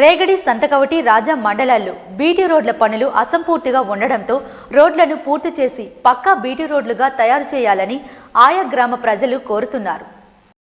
రేగడి సంతకవటి రాజా మండలాల్లో బీటీ రోడ్ల పనులు అసంపూర్తిగా ఉండడంతో రోడ్లను పూర్తి చేసి పక్కా బీటీ రోడ్లుగా తయారు చేయాలని ఆయా గ్రామ ప్రజలు కోరుతున్నారు.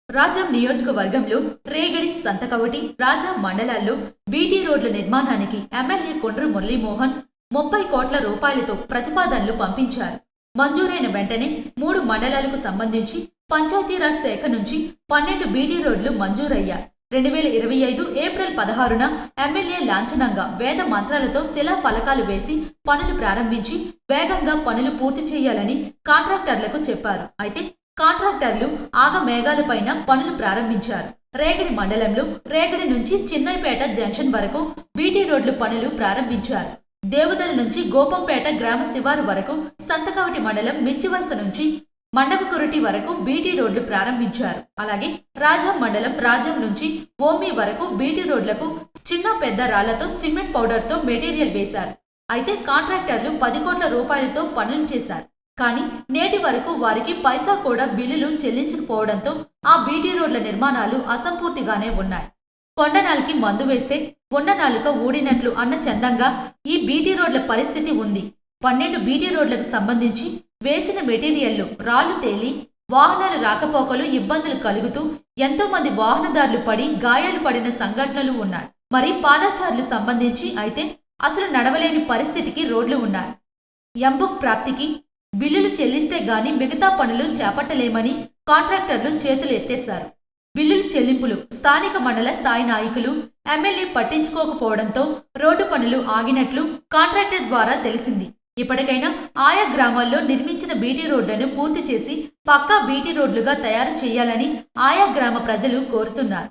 రాజం నియోజకవర్గంలో రేగడి సంతకవటి రాజా మండలాల్లో బీటీ రోడ్ల నిర్మాణానికి ఎమ్మెల్యే కొండ్రు మురళీమోహన్ ముప్పై కోట్ల రూపాయలతో ప్రతిపాదనలు పంపించారు. మంజూరైన వెంటనే మూడు మండలాలకు సంబంధించి పంచాయతీరాజ్ శాఖ నుంచి పన్నెండు బీటీ రోడ్లు మంజూరయ్యాయి. రెండు వేల ఇరవై ఐదు ఏప్రిల్ పదహారున ఎమ్మెల్యే లాంఛనంగా వేద మంత్రాలతో శిలా ఫలకాలు వేసి పనులు ప్రారంభించి వేగంగా పనులు పూర్తి చేయాలని కాంట్రాక్టర్లకు చెప్పారు. అయితే కాంట్రాక్టర్లు ఆగమేఘాలపైన పనులు ప్రారంభించారు. రేగడి మండలంలో రేగడి నుంచి చిన్నైపేట జంక్షన్ వరకు బీటీ రోడ్లు పనులు ప్రారంభించారు. దేవదల నుంచి గోపంపేట గ్రామ శివారు వరకు సంతకవటి మండలం మిర్చివలస నుంచి మండవకురటి వరకు బీటీ రోడ్లు ప్రారంభించారు. అలాగే రాజం మండలం రాజం నుంచి ఓమి వరకు బీటీ రోడ్లకు చిన్న పెద్ద రాళ్ళతో సిమెంట్ పౌడర్తో మెటీరియల్ వేశారు. అయితే కాంట్రాక్టర్లు పది కోట్ల రూపాయలతో పనులు చేశారు. కానీ నేటి వరకు వారికి పైసా కూడా బిల్లులు చెల్లించకపోవడంతో ఆ బీటీ రోడ్ల నిర్మాణాలు అసంపూర్తిగానే ఉన్నాయి. కొండనాలికి మందు వేస్తే కొండనాలుక ఊడినట్లు అన్న చందంగా ఈ బీటీ రోడ్ల పరిస్థితి ఉంది. పన్నెండు బీటీ రోడ్లకు సంబంధించి వేసిన మెటీరియల్లు రాళ్ళు తేలి వాహనాలు రాకపోకలు ఇబ్బందులు కలుగుతూ ఎంతో మంది వాహనదారులు పడి గాయాలు పడిన సంఘటనలు ఉన్నాయి. మరి పాదాచారులు సంబంధించి అయితే అసలు నడవలేని పరిస్థితికి రోడ్లు ఉన్నాయి. ఎంబుక్ ప్రాప్తికి బిల్లులు చెల్లిస్తే గాని మిగతా పనులు చేపట్టలేమని కాంట్రాక్టర్లు చేతులు ఎత్తేశారు. బిల్లుల చెల్లింపులు స్థానిక మండల స్థాయి నాయకులు ఎమ్మెల్యే పట్టించుకోకపోవడంతో రోడ్డు పనులు ఆగినట్లు కాంట్రాక్టర్ ద్వారా తెలిసింది. ఇప్పటికైనా ఆయా గ్రామాల్లో నిర్మించిన బీటీ రోడ్లను పూర్తి చేసి పక్కా బీటీ రోడ్లుగా తయారు చేయాలని ఆయా గ్రామ ప్రజలు కోరుతున్నారు.